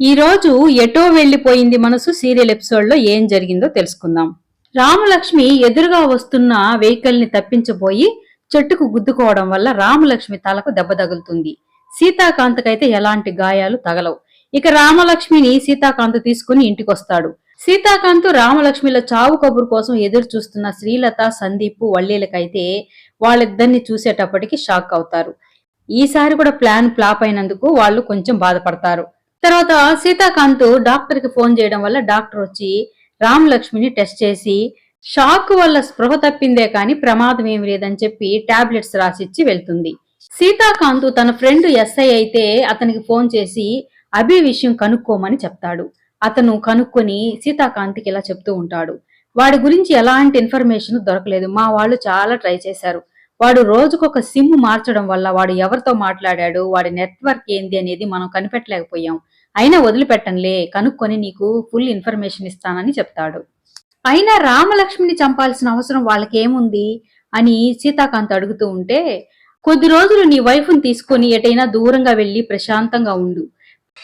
ఈ రోజు ఎటో వెళ్ళిపోయింది మనసు సీరియల్ ఎపిసోడ్లో ఏం జరిగిందో తెలుసుకుందాం. రామలక్ష్మి ఎదురుగా వస్తున్న వెహికల్ని తప్పించబోయి చెట్టుకు గుద్దుకోవడం వల్ల రామలక్ష్మి తలకు దెబ్బ తగులుతుంది. సీతాకాంతకైతే ఎలాంటి గాయాలు తగలవు. ఇక రామలక్ష్మిని సీతాకాంత్ తీసుకుని ఇంటికొస్తాడు. సీతాకాంత్ రామలక్ష్మిల చావు కబురు కోసం ఎదురు చూస్తున్న శ్రీలత సందీప్ వల్లీలకైతే వాళ్ళిద్దరిని చూసేటప్పటికి షాక్ అవుతారు. ఈసారి కూడా ప్లాన్ ఫ్లాప్ అయినందుకు వాళ్ళు కొంచెం బాధపడతారు. తర్వాత సీతాకాంత్ డాక్టర్కి ఫోన్ చేయడం వల్ల డాక్టర్ వచ్చి రామలక్ష్మిని టెస్ట్ చేసి షాక్ వల్ల స్పృహ తప్పిందే కానీ ప్రమాదం ఏమి లేదని చెప్పి టాబ్లెట్స్ రాసిచ్చి వెళ్తుంది. సీతాకాంత్ తన ఫ్రెండ్ ఎస్ఐ అయితే అతనికి ఫోన్ చేసి అభి విషయం కనుక్కోమని చెప్తాడు. అతను కనుక్కొని సీతాకాంత్కి ఇలా చెప్తూ ఉంటాడు. వాడి గురించి ఎలాంటి ఇన్ఫర్మేషన్ దొరకలేదు. మా వాళ్ళు చాలా ట్రై చేశారు. వాడు రోజుకొక సిమ్ మార్చడం వల్ల వాడు ఎవరితో మాట్లాడాడు వాడి నెట్వర్క్ ఏంది అనేది మనం కనిపెట్టలేకపోయాం. అయినా వదిలిపెట్టంలే కనుక్కొని నీకు ఫుల్ ఇన్ఫర్మేషన్ ఇస్తానని చెప్తాడు. అయినా రామలక్ష్మిని చంపాల్సిన అవసరం వాళ్ళకేముంది అని సీతాకాంత్ అడుగుతూ ఉంటే కొద్ది రోజులు నీ వైఫ్ని తీసుకొని ఎటైనా దూరంగా వెళ్ళి ప్రశాంతంగా ఉండు.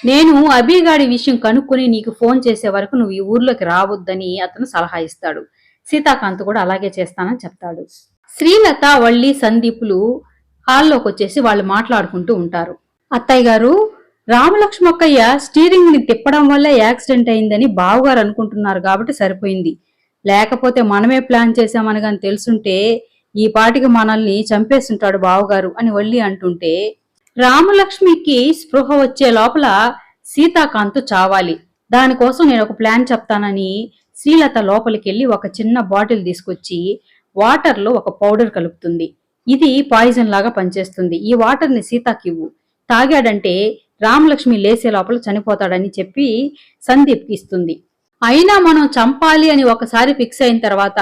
నేను అభిగాడి విషయం కనుక్కొని నీకు ఫోన్ చేసే వరకు నువ్వు ఈ ఊర్లోకి రావద్దని అతను సలహా ఇస్తాడు. సీతాకాంత్ కూడా అలాగే చేస్తానని చెప్తాడు. శ్రీలత వల్లి సందీపులు హాల్లోకి వచ్చేసి వాళ్ళు మాట్లాడుకుంటూ ఉంటారు. అత్తయ్య గారు రామలక్ష్మక్కయ్య స్టీరింగ్ని తిప్పడం వల్ల యాక్సిడెంట్ అయిందని బావగారు అనుకుంటున్నారు కాబట్టి సరిపోయింది. లేకపోతే మనమే ప్లాన్ చేశామని కానీ తెలుసుంటే ఈ పాటికి మనల్ని చంపేస్తుంటాడు బావగారు అని వల్లి అంటుంటే రామలక్ష్మికి స్పృహ వచ్చే లోపల సీతాకాంత్ చావాలి. దానికోసం నేను ఒక ప్లాన్ చెప్తానని శ్రీలత లోపలికి వెళ్ళి ఒక చిన్న బాటిల్ తీసుకొచ్చి వాటర్లో ఒక పౌడర్ కలుపుతుంది. ఇది పాయిజన్ లాగా పనిచేస్తుంది. ఈ వాటర్ని సీతాకివ్వు తాగాడంటే రామలక్ష్మి లేసే లోపల చనిపోతాడని చెప్పి సందీప్కి ఇస్తుంది. అయినా మనం చంపాలి అని ఒకసారి ఫిక్స్ అయిన తర్వాత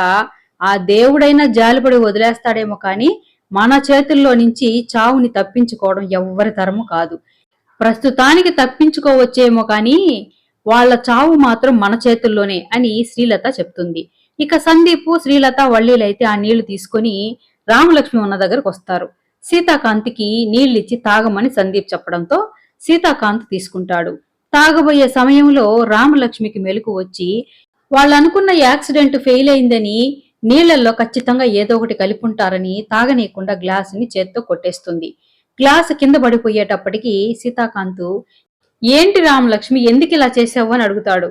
ఆ దేవుడైనా జాలిపడి వదిలేస్తాడేమో కానీ మన చేతుల్లో నుంచి చావుని తప్పించుకోవడం ఎవ్వరి తరము కాదు. ప్రస్తుతానికి తప్పించుకోవచ్చేమో కానీ వాళ్ళ చావు మాత్రం మన చేతుల్లోనే అని శ్రీలత చెప్తుంది. ఇక సందీప్ శ్రీలత వల్లీలైతే ఆ నీళ్ళు తీసుకొని రామలక్ష్మి ఉన్న దగ్గరకు వస్తారు. సీతాకాంత్కి నీళ్ళిచ్చి తాగమని సందీప్ చెప్పడంతో సీతాకాంత్ తీసుకుంటాడు. తాగబోయే సమయంలో రామలక్ష్మికి మెలకు వచ్చి వాళ్ళు అనుకున్న యాక్సిడెంట్ ఫెయిల్ అయిందని నీళ్ళలో ఖచ్చితంగా ఏదో ఒకటి కలిపుంటారని తాగనీయకుండా గ్లాసుని చేత్తో కొట్టేస్తుంది. గ్లాసు కింద పడిపోయేటప్పటికి సీతాకాంత్ ఏంటి రామలక్ష్మి ఎందుకు ఇలా చేసావు అని అడుగుతాడు.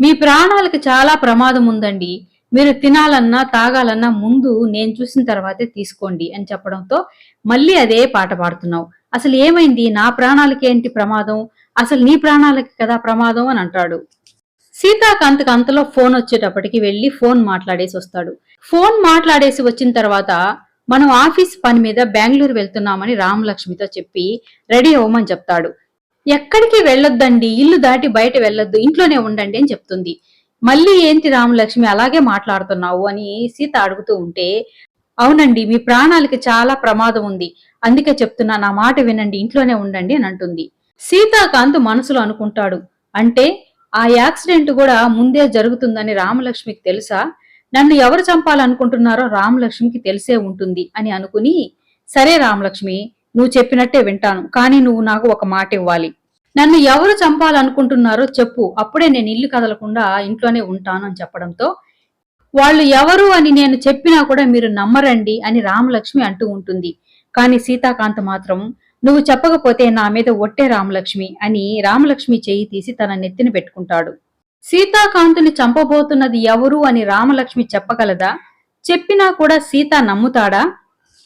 మీ ప్రాణాలకు చాలా ప్రమాదం ఉందండి మీరు తినాలన్నా తాగాలన్నా ముందు నేను చూసిన తర్వాతే తీసుకోండి అని చెప్పడంతో మళ్ళీ అదే పాట పాడుతున్నావు. అసలు ఏమైంది? నా ప్రాణాలకి ఏంటి ప్రమాదం? అసలు నీ ప్రాణాలకి కదా ప్రమాదం అని అంటాడు. సీతాకాంత్కి అంతలో ఫోన్ వచ్చేటప్పటికి వెళ్ళి ఫోన్ మాట్లాడేసి వస్తాడు. ఫోన్ మాట్లాడేసి వచ్చిన తర్వాత మనం ఆఫీస్ పని మీద బెంగళూరు వెళ్తున్నామని రామలక్ష్మితో చెప్పి రెడీ అవ్వమని చెప్తాడు. ఎక్కడికి వెళ్ళొద్దండి? ఇల్లు దాటి బయట వెళ్ళొద్దు. ఇంట్లోనే ఉండండి అని చెప్తుంది. మళ్ళీ ఏంటి రామలక్ష్మి అలాగే మాట్లాడుతున్నావు అని సీత అడుగుతూ ఉంటే అవునండి మీ ప్రాణాలకి చాలా ప్రమాదం ఉంది. అందుకే చెప్తున్నా నా మాట వినండి ఇంట్లోనే ఉండండి అని అంటుంది. సీతాకాంత్ మనసులో అనుకుంటాడు. అంటే ఆ యాక్సిడెంట్ కూడా ముందే జరుగుతుందని రామలక్ష్మికి తెలుసా? నన్ను ఎవరు చంపాలనుకుంటున్నారో రామలక్ష్మికి తెలిసే ఉంటుంది అని అనుకుని సరే రామలక్ష్మి నువ్వు చెప్పినట్టే వింటాను కానీ నువ్వు నాకు ఒక మాట ఇవ్వాలి. నన్ను ఎవరు చంపాలనుకుంటున్నారో చెప్పు. అప్పుడే నేను ఇల్లు కదలకుండా ఇంట్లోనే ఉంటాను అని చెప్పడంతో వాళ్ళు ఎవరు అని నేను చెప్పినా కూడా మీరు నమ్మరండి అని రామలక్ష్మి అంటూ ఉంటుంది. కానీ సీతాకాంత్ మాత్రం నువ్వు చెప్పకపోతే నా మీద ఒట్టే రామలక్ష్మి అని రామలక్ష్మి చెయ్యి తీసి తన నెత్తిన పెట్టుకుంటాడు. సీతాకాంతుని చంపబోతున్నది ఎవరు అని రామలక్ష్మి చెప్పగలదా? చెప్పినా కూడా సీత నమ్ముతాడా?